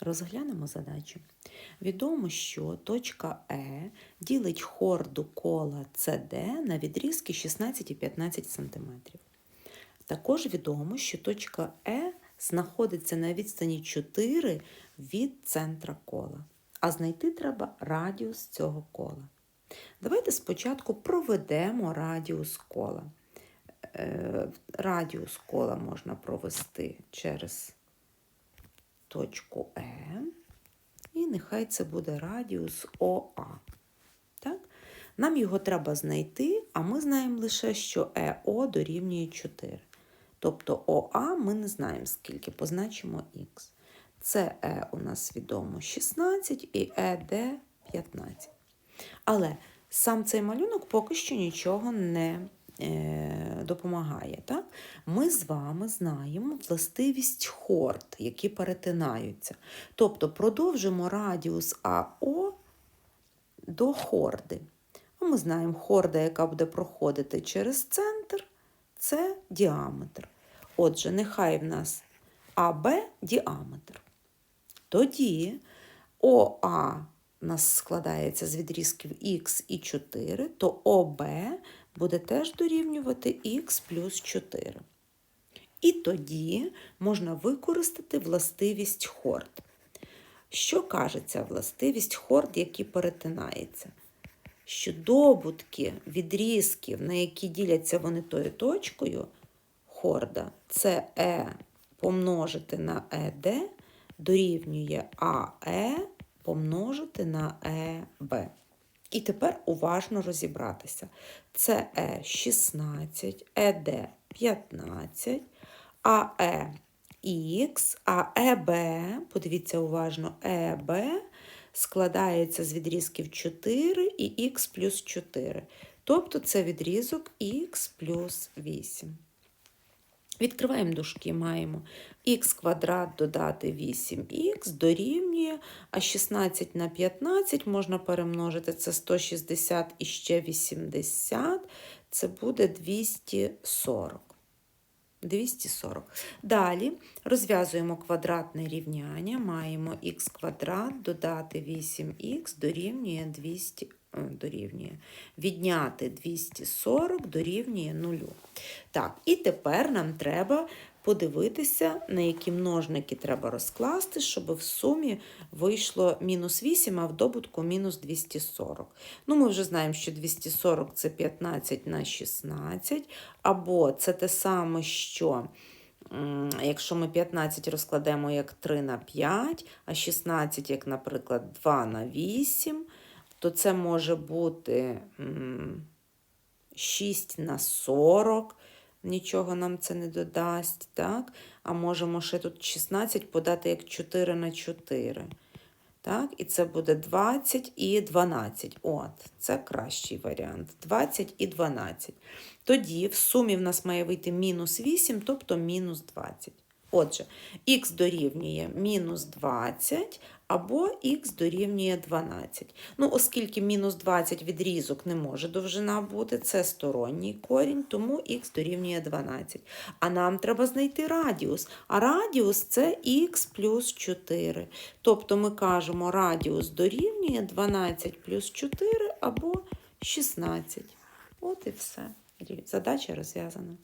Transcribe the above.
Розглянемо задачу. Відомо, що точка Е ділить хорду кола CD на відрізки 16 і 15 см. Також відомо, що точка Е знаходиться на відстані 4 від центра кола, а знайти треба радіус цього кола. Давайте спочатку проведемо радіус кола. Е, Радіус кола можна провести через точку Е, і нехай це буде радіус ОА. Так? Нам його треба знайти, а ми знаємо лише, що ЕО дорівнює 4. Тобто ОА ми не знаємо скільки, позначимо Х. Це Е у нас відомо 16 і ЕД 15. Але сам цей малюнок поки що нічого не допомагає. Так? Ми з вами знаємо властивість хорд, які перетинаються. Тобто продовжимо радіус АО до хорди. А Ми знаємо, хорда, яка буде проходити через центр, це діаметр. Отже, нехай в нас АБ діаметр. Тоді ОА у нас складається з відрізків Х і 4, то ОБ буде теж дорівнювати Х плюс 4. І тоді можна використати властивість хорд. Що каже ця властивість хорд, які перетинаються? Що добутки відрізків, на які діляться вони тою точкою, хорда, це Е помножити на ЕД дорівнює АЕ помножити на ЕБ. І тепер уважно розібратися. Це Е 16, ЕД 15, АЕ а ЕБ, подивіться уважно, ЕБ складається з відрізків 4 і х плюс 4. Тобто це відрізок х плюс 8. Відкриваємо дужки, маємо х квадрат додати 8х дорівнює, а 16 на 15 можна перемножити, це 160 і ще 80, це буде 240. 240. Далі розв'язуємо квадратне рівняння, маємо х квадрат додати 8х дорівнює 200, е, дорівнює. Відняти 240 дорівнює 0. Так, і тепер нам треба подивитися, на які множники треба розкласти, щоб в сумі вийшло мінус 8, а в добутку мінус 240. Ну, ми вже знаємо, що 240 це 15 на 16, або це те саме, що. Якщо ми 15 розкладемо як 3 на 5, а 16, як, наприклад, 2 на 8, то це може бути 6 на 40, нічого нам це не додасть. так? А можемо ще тут 16 подати як 4 на 4. Так? І це буде 20 і 12. От, це кращий варіант. 20 і 12. Тоді в сумі в нас має вийти мінус 8, тобто мінус 20. Отже, х дорівнює мінус 20 або х дорівнює 12. Ну, Оскільки мінус 20 відрізок не може довжина бути, це сторонній корінь, тому х дорівнює 12. А нам треба знайти радіус. А радіус це х плюс 4. Тобто ми кажемо, радіус дорівнює 12 плюс 4 або 16. От і все. Задача розв'язана.